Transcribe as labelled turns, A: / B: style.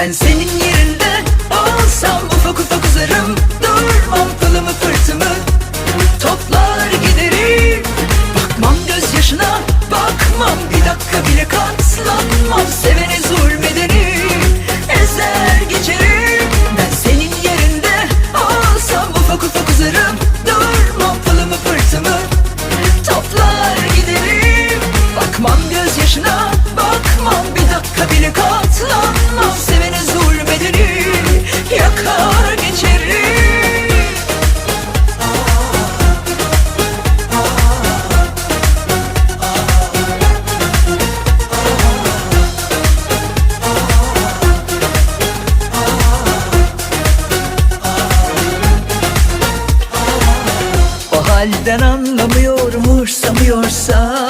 A: Ben senin yerinde olsam ufak ufak uzarım. Durmam pılımı pırtımı Toplar giderim. Bakmam gözyaşına bakmam Bir dakika bile katlanmam. Sevene zulmedeni ezer geçerim. Ben senin yerinde olsam ufak ufak uzarım. Durmam pılımı pırtımı Toplar giderim. Bakmam gözyaşına bakmam Bir dakika bile katlanmam halden anlamıyorum umursamıyorsa